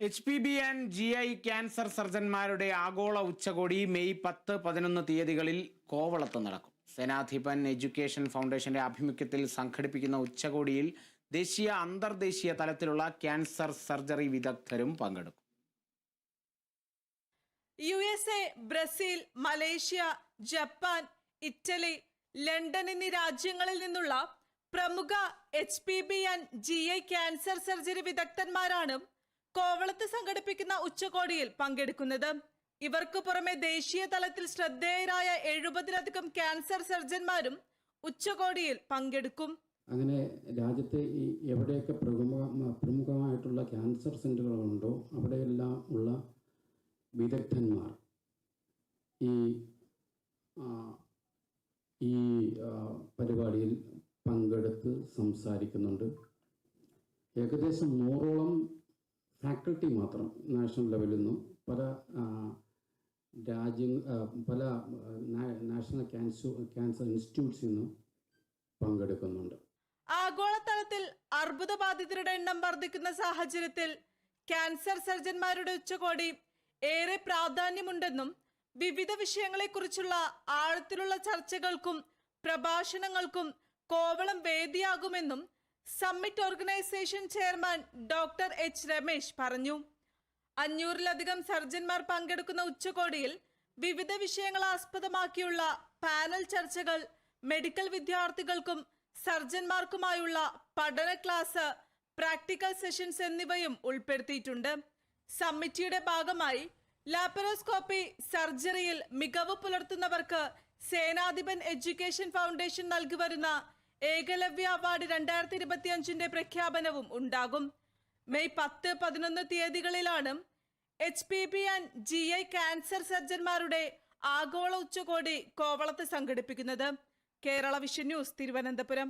H P B and G I cancer സർജന്മാരുടെ ആഗോള ഉച്ചകോടി May പത്ത് പതിനൊന്ന് തീയതികളിൽ കോവളത്ത് നടക്കും. സേനാധിപൻ എഡ്യൂക്കേഷൻ ഫൗണ്ടേഷന്റെ ആഭിമുഖ്യത്തിൽ സംഘടിപ്പിക്കുന്ന ഉച്ചകോടിയിൽ ദേശീയ അന്തർദേശീയ തലത്തിലുള്ള ക്യാൻസർ സർജറി വിദഗ്ധരും പങ്കെടുക്കും. U S A Brazil Malaysia Japan Italy London എന്നീ രാജ്യങ്ങളിൽ നിന്നുള്ള പ്രമുഖ H P B and G I cancer surgery വിദഗ്ധന്മാരാണ് കോവളത്ത് സംഘടിപ്പിക്കുന്ന ഉച്ചകോടിയിൽ പങ്കെടുക്കുന്നത്. ഇവർക്ക് പുറമെ ദേശീയ തലത്തിൽ ശ്രദ്ധേയരായ എഴുപതിലധികം ക്യാൻസർ സർജന്മാരും ഉച്ചകോടിയിൽ പങ്കെടുക്കും. അങ്ങനെ രാജ്യത്തെ ഈ എവിടെയൊക്കെ പ്രമുഖ പ്രമുഖമായിട്ടുള്ള ക്യാൻസർ സെന്ററുകളുണ്ടോ അവിടെയെല്ലാം ഉള്ള വിദഗ്ധന്മാർ ഈ ഈ പരിപാടിയിൽ പങ്കെടുത്ത് സംസാരിക്കുന്നുണ്ട്. ഏകദേശം നൂറോളം ഫാക്കൽറ്റി മാത്രം നാഷണൽ ലെവലിൽ നിന്നും പല രാജ്യങ്ങൾ രാജ്യ പല നാഷണൽ ക്യാൻസർ ക്യാൻസർ ഇൻസ്റ്റിറ്റ്യൂട്ട്സിൽ നിന്നും പങ്കെടുക്കുന്നുണ്ട്. ആഗോളതലത്തിൽ അർബുദ ബാധിതരുടെ എണ്ണം വർദ്ധിക്കുന്ന സാഹചര്യത്തിൽ ക്യാൻസർ സർജന്മാരുടെ ഉച്ചകോടി ഏറെ പ്രാധാന്യമുണ്ടെന്നും വിവിധ വിഷയങ്ങളെക്കുറിച്ചുള്ള ആഴത്തിലുള്ള ചർച്ചകൾക്കും പ്രഭാഷണങ്ങൾക്കും Kovalam വേദിയാകുമെന്നും summit organisation chairman doctor H Ramesh പറഞ്ഞു. അഞ്ഞൂറിലധികം സർജന്മാർ പങ്കെടുക്കുന്ന ഉച്ചകോടിയിൽ വിവിധ വിഷയങ്ങൾ ആസ്പദമാക്കിയുള്ള പാനൽ ചർച്ചകൾ മെഡിക്കൽ വിദ്യാർത്ഥികൾക്കും സർജന്മാർക്കുമായുള്ള പഠന ക്ലാസ് പ്രാക്ടിക്കൽ സെഷൻസ് എന്നിവയും ഉൾപ്പെടുത്തിയിട്ടുണ്ട്. സമ്മിറ്റിയുടെ ഭാഗമായി ലാപ്പറോസ്കോപ്പി സർജറിയിൽ മികവ് പുലർത്തുന്നവർക്ക് സേനാധിപൻ എഡ്യൂക്കേഷൻ ഫൗണ്ടേഷൻ നൽകി വരുന്ന ഏകലവ്യ അവാർഡ് രണ്ടായിരത്തി ഇരുപത്തിയഞ്ചിന്റെ പ്രഖ്യാപനവും ഉണ്ടാകും. മെയ് പത്ത് പതിനൊന്ന് തീയതികളിലാണ് H P B and G I cancer സർജന്മാരുടെ ആഗോള ഉച്ചകോടി കോവളത്ത് സംഘടിപ്പിക്കുന്നത്. Kerala vision news Thiruvananthapuram.